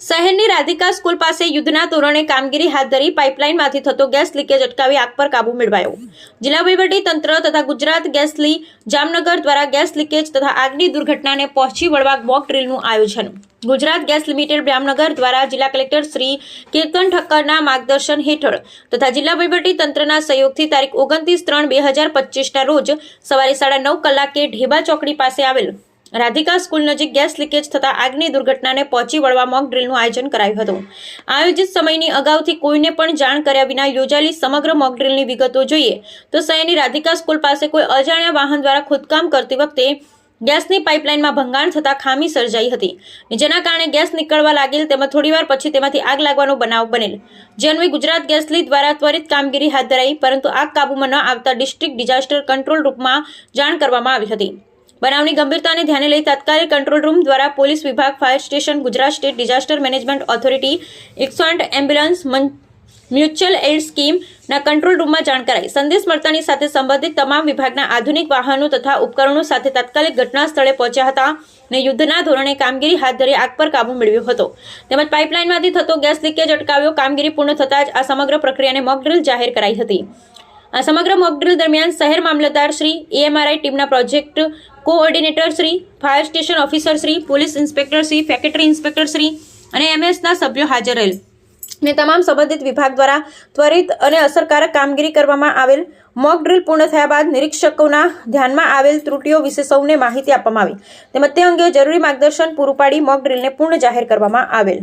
શહેરની રાધિકા સ્કૂલ પાસે યુદ્ધના ધોરણે કામગીરી હાથ ધરી પાઇપલાઇનમાંથી થતો ગેસ લીકેજ અટકાવી આગ પર કાબુ મેળવાયો. જિલ્લા વહીવટી તંત્ર તથા ગુજરાત ગેસ લી જામનગર દ્વારા ગેસ લીકેજ તથા આગની દુર્ઘટનાને પહોંચી વળવા મોક ડ્રીલનું આયોજન. ગુજરાત ગેસ લિમિટેડ જામનગર દ્વારા જિલ્લા કલેક્ટર શ્રી કીર્તન ઠક્કરના માર્ગદર્શન હેઠળ તથા જિલ્લા વહીવટી તંત્રના સહયોગથી તારીખ ઓગણત્રીસ ત્રણ બે હજાર પચીસના રોજ સવારે સાડા નવ કલાકે ઢેબા ચોકડી પાસે આવેલ રાધિકા સ્કૂલ નજીક ગેસ લીકેજ થતા આગની દુર્ઘટનાને પહોંચી વળવા મોક ડ્રીલનું આયોજન કરાયું હતું. આયોજિત સમયની અગાઉથી કોઈને પણ જાણ કર્યા વિના યોજાયેલી સમગ્ર મોક ડ્રીલની વિગતો જોઈએ તો શહેરની રાધિકા સ્કૂલ પાસે કોઈ અજાણ્યા વાહન દ્વારા ખોદકામ કરતી વખતે ગેસની પાઇપલાઇનમાં ભંગાણ થતાં ખામી સર્જાઈ હતી. જેના કારણે ગેસ નીકળવા લાગેલ તેમજ થોડીવાર પછી તેમાંથી આગ લાગવાનો બનાવ બનેલ. જે ગુજરાત ગેસ લીડ દ્વારા ત્વરિત કામગીરી હાથ ધરાઈ, પરંતુ આગ કાબૂમાં ન આવતા ડિસ્ટ્રિક્ટ ડિઝાસ્ટર કંટ્રોલ રૂમમાં જાણ કરવામાં આવી હતી. બનાવની ગંભીરતાને ધ્યાને લઈ તાત્કાલિક કંટ્રોલ રૂમ દ્વારા પોલીસ વિભાગ, fire station, Gujarat state disaster management authority એકસો આઠ એમ્બ્યુલન્સ મ્યુચ્યુઅલ એડ સ્કીમના કંટ્રોલ રૂમમાં જાણ કરાઈ. સંદેશ મળતાની સાથે સંબંધિત તમામ વિભાગના આધુનિક વાહનો તથા ઉપકરણો સાથે તાત્કાલિક ઘટના સ્થળે પહોંચ્યા હતા અને યુદ્ધના ધોરણે કામગીરી હાથ ધરી આગ પર કાબુ મેળવ્યો હતો. તેમજ પાઇપલાઇનમાંથી થતો ગેસ લીકેજ અટકાવ્યો, કામગીરી પૂર્ણ થતાં જ આ સમગ્ર પ્રક્રિયાને મોકડ્રીલ જાહેર કરાઈ હતી. આ સમગ્ર મોકડ્રીલ દરમિયાન શહેર મામલતદાર શ્રી એએમઆરઆઈ ટીમના project coordinator Shri, fire station officer Shri, police inspector Shri, factory inspector Shri અને એમએસના સભ્યો હાજર રહેલ. ને તમામ સંબંધિત વિભાગ દ્વારા ત્વરિત અને અસરકારક કામગીરી કરવામાં આવેલ મોક પૂર્ણ થયા બાદ નિરીક્ષકોના ધ્યાનમાં આવેલ ત્રુટીઓ વિશે સૌને માહિતી આપવામાં આવી. તેમજ તે અંગે જરૂરી માર્ગદર્શન પૂરું પાડી મોક ડ્રીલને પૂર્ણ જાહેર કરવામાં આવેલ.